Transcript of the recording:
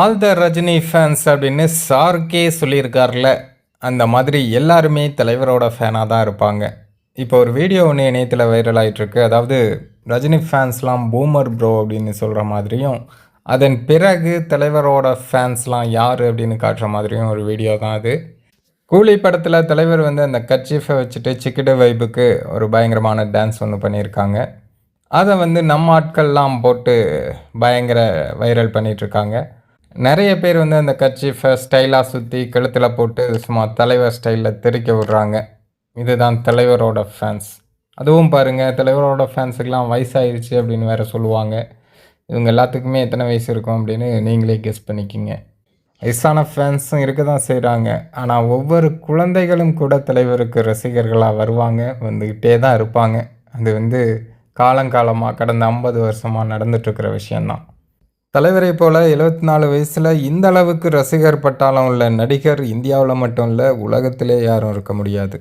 All the Rajini fans அப்படின்னு சாருக்கே சொல்லியிருக்கார்ல. அந்த மாதிரி எல்லாருமே தலைவரோட ஃபேனாக தான் இருப்பாங்க. இப்போ ஒரு வீடியோ ஒன்று இணையத்தில் வைரல் ஆகிட்டுருக்கு அதாவது ரஜினி ஃபேன்ஸ்லாம் பூமர் ப்ரோ அப்படின்னு சொல்கிற மாதிரியும் அதன் பிறகு தலைவரோட ஃபேன்ஸ்லாம் யார் அப்படின்னு காட்டுற மாதிரியும் ஒரு வீடியோ தான் அது. கூலி படத்தில் தலைவர் வந்து அந்த கட்சிஃபை வச்சுட்டு சிக்கிடு வைப்புக்கு ஒரு பயங்கரமான டான்ஸ் ஒன்று பண்ணியிருக்காங்க. அதை வந்து நம்ம ஆட்கள்லாம் போட்டு பயங்கர வைரல் பண்ணிகிட்ருக்காங்க நிறைய பேர் வந்து அந்த கர்ச்சீஃபை ஸ்டைலாக சுற்றி கழுத்தில் போட்டு சும்மா தலைவர் ஸ்டைலில் தெறிக்க விடுறாங்க. இதுதான் தலைவரோட ஃபேன்ஸ் அதுவும் பாருங்கள் தலைவரோட ஃபேன்ஸுக்கெலாம் வயசாயிருச்சு அப்படின்னு வேறு சொல்லுவாங்க. இவங்க எல்லாத்துக்குமே எத்தனை வயசு இருக்கும் அப்படின்னு நீங்களே கெஸ் பண்ணிக்கிங்க. வயசான ஃபேன்ஸும் இருக்க தான் செய்கிறாங்க ஆனால் ஒவ்வொரு குழந்தைகளும் கூட தலைவருக்கு ரசிகர்களாக வருவாங்க. வந்துக்கிட்டே தான் இருப்பாங்க. அது வந்து காலங்காலமாக கடந்த ஐம்பது வருஷமாக நடந்துட்டுருக்கிற விஷயந்தான் தலைவரை போல் எழுபத்தி நாலு வயசில் இந்த அளவுக்கு ரசிகர் பட்டாளம் உள்ள நடிகர் இந்தியாவில் மட்டும் இல்லை உலகத்திலே யாரும் இருக்க முடியாது.